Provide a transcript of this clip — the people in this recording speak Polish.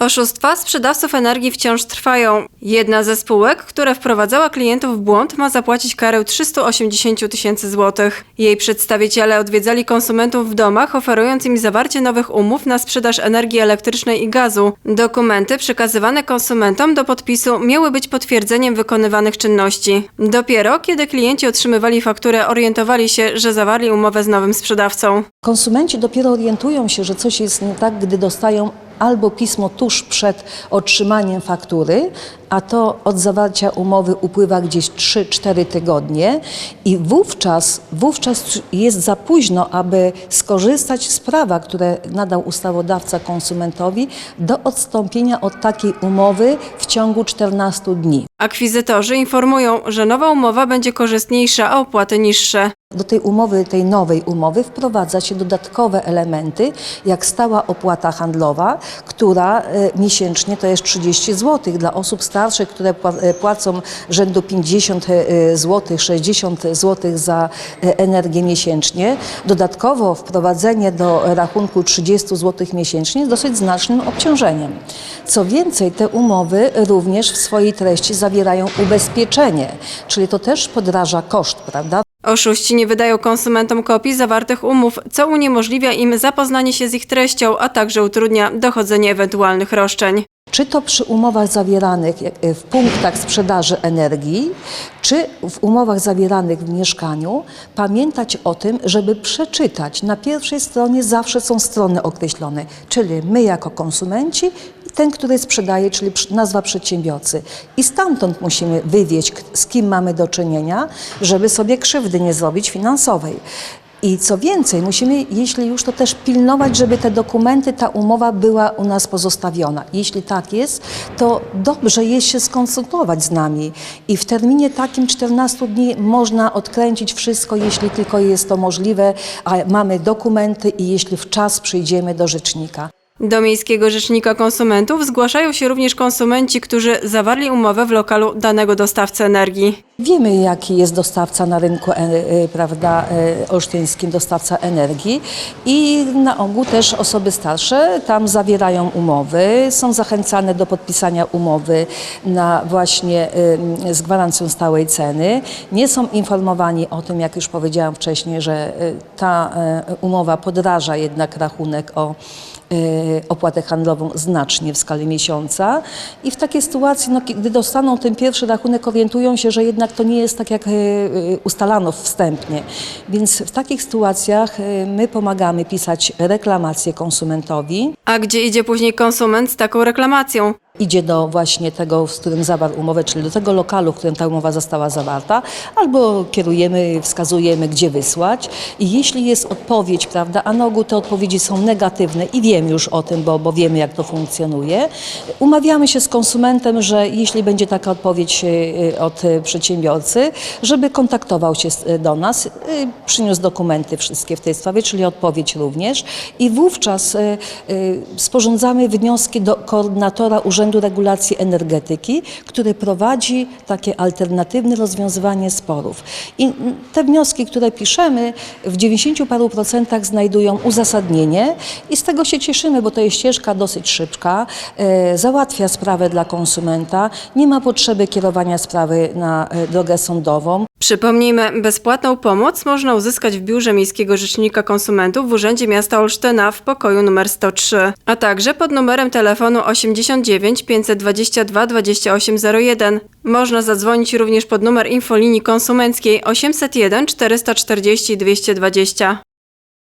Oszustwa sprzedawców energii wciąż trwają. Jedna ze spółek, która wprowadzała klientów w błąd, ma zapłacić karę 380 000 tysięcy złotych. Jej przedstawiciele odwiedzali konsumentów w domach, oferując im zawarcie nowych umów na sprzedaż energii elektrycznej i gazu. Dokumenty przekazywane konsumentom do podpisu miały być potwierdzeniem wykonywanych czynności. Dopiero kiedy klienci otrzymywali fakturę, orientowali się, że zawarli umowę z nowym sprzedawcą. Konsumenci dopiero orientują się, że coś jest nie tak, gdy dostają albo pismo tuż przed otrzymaniem faktury, a to od zawarcia umowy upływa gdzieś 3-4 tygodnie i wówczas, wówczas jest za późno, aby skorzystać z prawa, które nadał ustawodawca konsumentowi do odstąpienia od takiej umowy w ciągu 14 dni. Akwizytorzy informują, że nowa umowa będzie korzystniejsza, a opłaty niższe. Do tej umowy, tej nowej umowy wprowadza się dodatkowe elementy, jak stała opłata handlowa, która e, miesięcznie to jest 30 zł. Dla osób starszych, które e, płacą rzędu 50 zł, 60 zł za e, energię miesięcznie. Dodatkowo wprowadzenie do rachunku 30 zł miesięcznie jest dosyć znacznym obciążeniem. Co więcej, te umowy również w swojej treści zawierają ubezpieczenie, czyli to też podraża koszt, prawda? Oszuści nie wydają konsumentom kopii zawartych umów, co uniemożliwia im zapoznanie się z ich treścią, a także utrudnia dochodzenie ewentualnych roszczeń. Czy to przy umowach zawieranych jak- w punktach sprzedaży energii, czy w umowach zawieranych w mieszkaniu, pamiętać o tym, żeby przeczytać. Na pierwszej stronie zawsze są strony określone, czyli my jako konsumenci ten, który sprzedaje, czyli nazwa przedsiębiorcy. I stamtąd musimy wywieźć, z kim mamy do czynienia, żeby sobie krzywdy nie zrobić finansowej. I co więcej, musimy, jeśli już, to też pilnować, żeby te dokumenty, ta umowa była u nas pozostawiona. Jeśli tak jest, to dobrze jest się skonsultować z nami. I w terminie takim 14 dni można odkręcić wszystko, jeśli tylko jest to możliwe, a mamy dokumenty i jeśli w czas przyjdziemy do rzecznika. Do Miejskiego Rzecznika Konsumentów zgłaszają się również konsumenci, którzy zawarli umowę w lokalu danego dostawcy energii. Wiemy, jaki jest dostawca na rynku, e, e, prawda, e, olsztyńskim, dostawca energii i na ogół też osoby starsze tam zawierają umowy, są zachęcane do podpisania umowy na właśnie z gwarancją stałej ceny. Nie są informowani o tym, jak już powiedziałam wcześniej, że ta umowa podraża jednak rachunek o opłatę handlową znacznie w skali miesiąca i w takiej sytuacji, no, gdy dostaną ten pierwszy rachunek, orientują się, że jednak to nie jest tak, jak e, e, ustalano wstępnie. Więc w takich sytuacjach my pomagamy pisać reklamację konsumentowi. A gdzie idzie później konsument z taką reklamacją? Idzie do właśnie tego, z którym zawarł umowę, czyli do tego lokalu, w którym ta umowa została zawarta, albo kierujemy, wskazujemy, gdzie wysłać. I jeśli jest odpowiedź, prawda, a na ogół te odpowiedzi są negatywne i wiemy już o tym, bo, bo wiemy, jak to funkcjonuje, umawiamy się z konsumentem, że jeśli będzie taka odpowiedź e, od e, przedsiębiorcy, żeby kontaktował się z- do nas, przyniósł dokumenty wszystkie w tej sprawie, czyli odpowiedź również i wówczas sporządzamy wnioski do koordynatora Urzędu Regulacji Energetyki, który prowadzi takie alternatywne rozwiązywanie sporów. I te wnioski, które piszemy, w 90 paru procentach znajdują uzasadnienie i z tego się cieszymy, bo to jest ścieżka dosyć szybka, e, załatwia sprawę dla konsumenta, nie ma potrzeby kierowania sprawy na e, drogę sądową. Przypomnijmy, bezpłatną pomoc można uzyskać w Biurze Miejskiego Rzecznika Konsumentów w Urzędzie Miasta Olsztyna w pokoju numer 103, a także pod numerem telefonu 89 522 2801. Można zadzwonić również pod numer infolinii konsumenckiej 801 440 220.